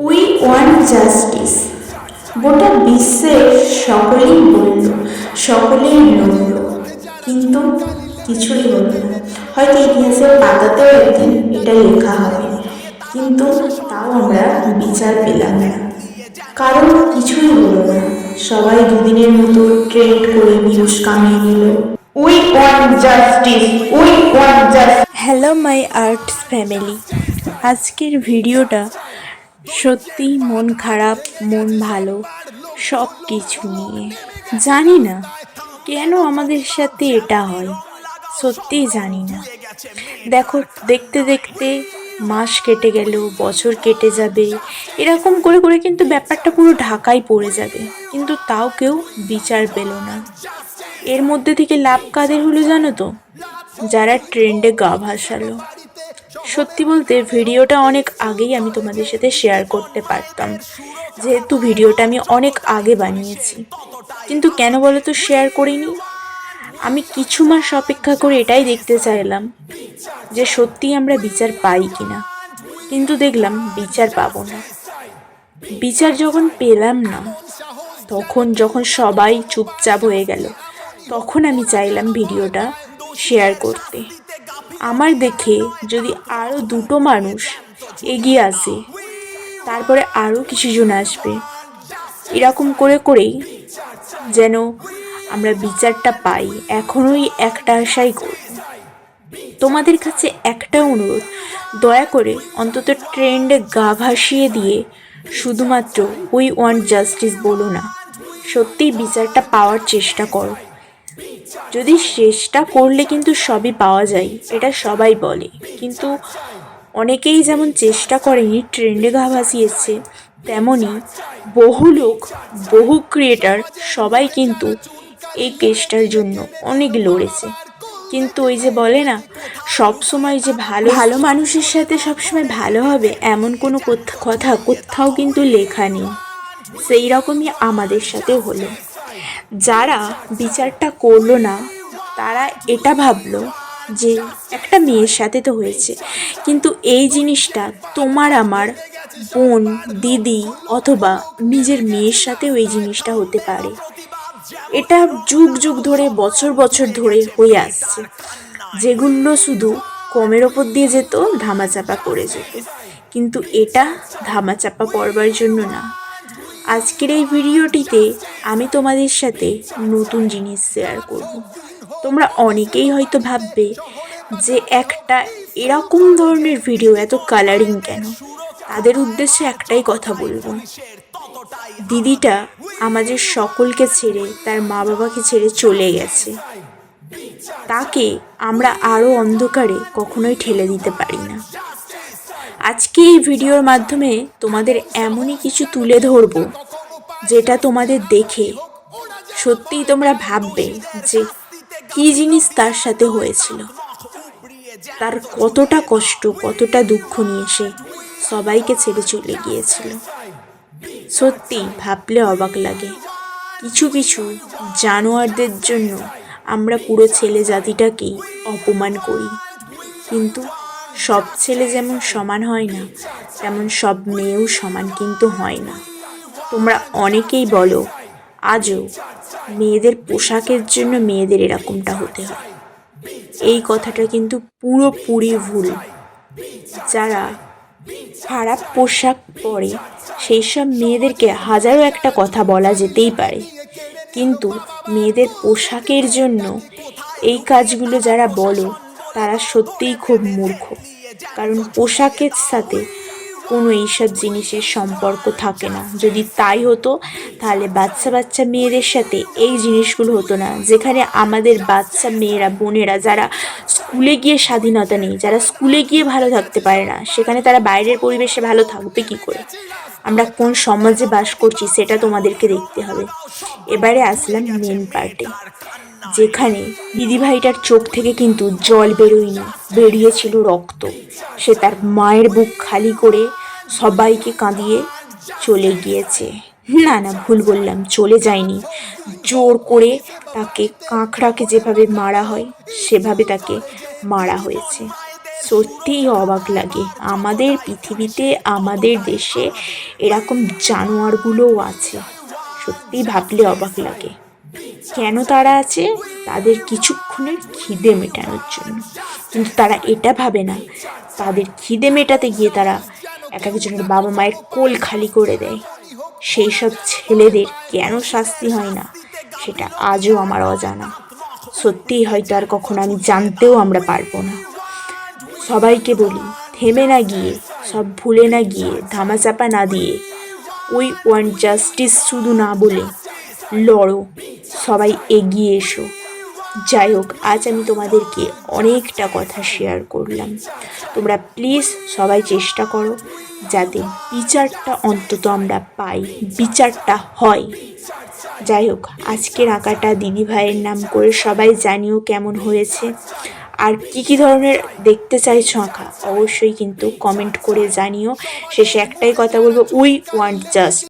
We want justice গোটা বিশ্বের সকলেই বলল সকলেই লড়ল। কিন্তু কিছুই হলো না। হয়তো ইতিহাসের পাতাতেও একদিন এটা লেখা হবে। কিন্তু তাও আমরা বিচার পেলাম না। কারণ কিছুই হলো না। সবাই দুদিনের মতো ট্রেন্ড করে ভিউজ কামিয়ে নিল। We want justice we want justice hello my arts family আজকের ভিডিওটা সত্যি মন খারাপ, মন ভালো সব কিছু নিয়ে। জানি না কেন আমাদের সাথে এটা হয় সত্যিই জানি না। দেখো, দেখতে দেখতে মাস কেটে গেল, বছর কেটে যাবে, এরকম করে করে কিন্তু ব্যাপারটা পুরো ঢাকায় পড়ে যাবে, কিন্তু তাও কেউ বিচার পেল না। এর মধ্যে থেকে লাভ কাদের হলো জানো তো? যারা ট্রেন্ডে গা ভাসালো। সত্যি বলতে ভিডিওটা অনেক আগেই আমি তোমাদের সাথে শেয়ার করতে পারতাম। যেহেতু ভিডিওটা আমি অনেক আগে বানিয়েছি। কিন্তু কেন বলো তো শেয়ার করিনি? আমি কিছু মাস অপেক্ষা করে এটাই দেখতে চাইলাম যে সত্যি আমরা বিচার পাই কিনা। কিন্তু দেখলাম বিচার পাবো না। বিচার যখন পেলাম না, তখন যখন সবাই চুপচাপ হয়ে গেল, তখন আমি চাইলাম ভিডিওটা শেয়ার করতে। আমার দেখে যদি আরও দুটো মানুষ এগিয়ে আসে, তারপরে আরও কিছুজন আসবে। এরকম করে করেই যেন আমরা বিচারটা পাই, এখনোই একটা আশাই করব তোমাদের কাছে একটা অনুরোধ, দয়া করে অন্তত ট্রেন্ডে গা ভাসিয়ে দিয়ে শুধুমাত্র উই ওয়ান্ট জাস্টিস বলো না, সত্যিই বিচারটা পাওয়ার চেষ্টা করো। যদি চেষ্টা করলে কিন্তু সবই পাওয়া যায়, এটা সবাই বলে। কিন্তু অনেকেই যেমন চেষ্টা করেনি ট্রেন্ডে গা ভাসিয়েছে তেমনই বহু লোক, বহু ক্রিয়েটার সবাই কিন্তু এই কেসটার জন্য অনেক লড়েছে। কিন্তু ওই যে বলে না, সব সময় যে ভালো ভালো মানুষের সাথে সবসময় ভালো হবে, এমন কোনো কথা কোথাও কিন্তু লেখা নেই। সেই রকমই আমাদের সাথে হলো। যারা বিচারটা করল না, তারা এটা ভাবলো যে একটা মেয়ের সাথে তো হয়েছে। কিন্তু এই জিনিসটা তোমার আমার বোন, দিদি অথবা নিজের মেয়ের সাথেও এই জিনিসটা হতে পারে। এটা যুগ যুগ ধরে, বছর বছর ধরে হয়ে আসছে। যেগুলো শুধু কমের ওপর দিয়ে যেত, ধামাচাপা পড়ে যেত। কিন্তু এটা ধামাচাপা পড়বার জন্য না। আজকের এই ভিডিওটিতে আমি তোমাদের সাথে নতুন জিনিস শেয়ার করব। তোমরা অনেকেই হয়তো ভাববে যে একটা এরকম ধরনের ভিডিও এত কালারিং কেন? তাদের উদ্দেশ্যে একটাই কথা বলব। দিদিটা আমাদের সকলকে ছেড়ে তার মা বাবাকে ছেড়ে চলে গেছে। তাকে আমরা আরও অন্ধকারে কখনোই ঠেলে দিতে পারি না। আজকে এই ভিডিওর মাধ্যমে তোমাদের এমনই কিছু তুলে ধরবো, যেটা তোমাদের দেখে সত্যিই তোমরা ভাববে যে কী জিনিস তার সাথে হয়েছিল। তার কতটা কষ্ট, কতটা দুঃখ নিয়ে সে সবাইকে ছেড়ে চলে গিয়েছিল। সত্যি ভাবলে অবাক লাগে। কিছু কিছু জানোয়ারদের জন্য আমরা পুরো ছেলে জাতিটাকেই অপমান করি। কিন্তু সব ছেলে যেমন সমান হয় না, তেমন সব মেয়েও সমান কিন্তু হয় না। তোমরা অনেকেই বলো, আজও মেয়েদের পোশাকের জন্য মেয়েদের এরকমটা হতে হয়। এই কথাটা কিন্তু পুরোপুরি ভুল। যারা খারাপ পোশাক পরে সেই সব মেয়েদেরকে হাজারো একটা কথা বলা যেতেই পারে। কিন্তু মেয়েদের পোশাকের জন্য এই কাজগুলো যারা বলো তারা সত্যিই খুব মূর্খ। কারণ পোশাকের সাথে কোনো এইসব জিনিসের সম্পর্ক থাকে না। যদি তাই হতো, তাহলে বাচ্চা বাচ্চা মেয়েদের সাথে এই জিনিসগুলো হতো না। যেখানে আমাদের বাচ্চা মেয়েরা, বোনেরা যারা স্কুলে গিয়ে স্বাধীনতা নেই, যারা স্কুলে গিয়ে ভালো থাকতে পারে না, সেখানে তারা বাইরের পরিবেশে ভালো থাকবে কি করে? আমরা কোন সমাজে বাস করছি, সেটা তোমাদেরকে দেখতে হবে। এবারে আসলাম মেন পার্টে যেখানে দিদিভাইটার চোখ থেকে কিন্তু জল বেরোয়নি, বেরিয়েছিল রক্ত। সে তার মায়ের বুক খালি করে সবাইকে কাঁদিয়ে চলে গিয়েছে। না না, ভুল বললাম, চলে যায়নি। জোর করে তাকে কাঁকড়াকে যেভাবে মারা হয়, সেভাবে তাকে মারা হয়েছে। সত্যিই অবাক লাগে। আমাদের পৃথিবীতে, আমাদের দেশে এরকম জানোয়ারগুলোও আছে। সত্যি ভাবলে অবাক লাগে। কেন তারা আছে? তাদের কিছুক্ষণের খিদে মেটানোর জন্য। কিন্তু তারা এটা ভাবে না। তাদের খিদে মেটাতে গিয়ে তারা এক একজনের বাবা মায়ের কোল খালি করে দেয়। সেই সব ছেলেদের কেন শাস্তি হয় না? সেটা আজও আমার অজানা। সত্যিই হয়তো আর কখনো আমি জানতেও আমরা পারব না। সবাইকে বলি, থেমে না গিয়ে, সব ভুলে না গিয়ে, ধামাচাপা না দিয়ে উই ওয়ান্ট জাস্টিস শুধু না বলে লড়ো। সবাই এগিয়ে এসো। যাই হোক, আজ আমি তোমাদেরকে অনেকটা কথা শেয়ার করলাম। তোমরা প্লিজ সবাই চেষ্টা করো যাতে বিচারটা অন্তত আমরা পাই, বিচারটা হয়। যাই হোক, আজকের আঁকাটা দিদি ভাইয়ের নাম করে সবাই জানিও কেমন হয়েছে। আর কী কী ধরনের দেখতে চাইছো আঁকা, অবশ্যই কিন্তু কমেন্ট করে জানিও। শেষে একটাই কথা বলব উই ওয়ান্ট জাস্ট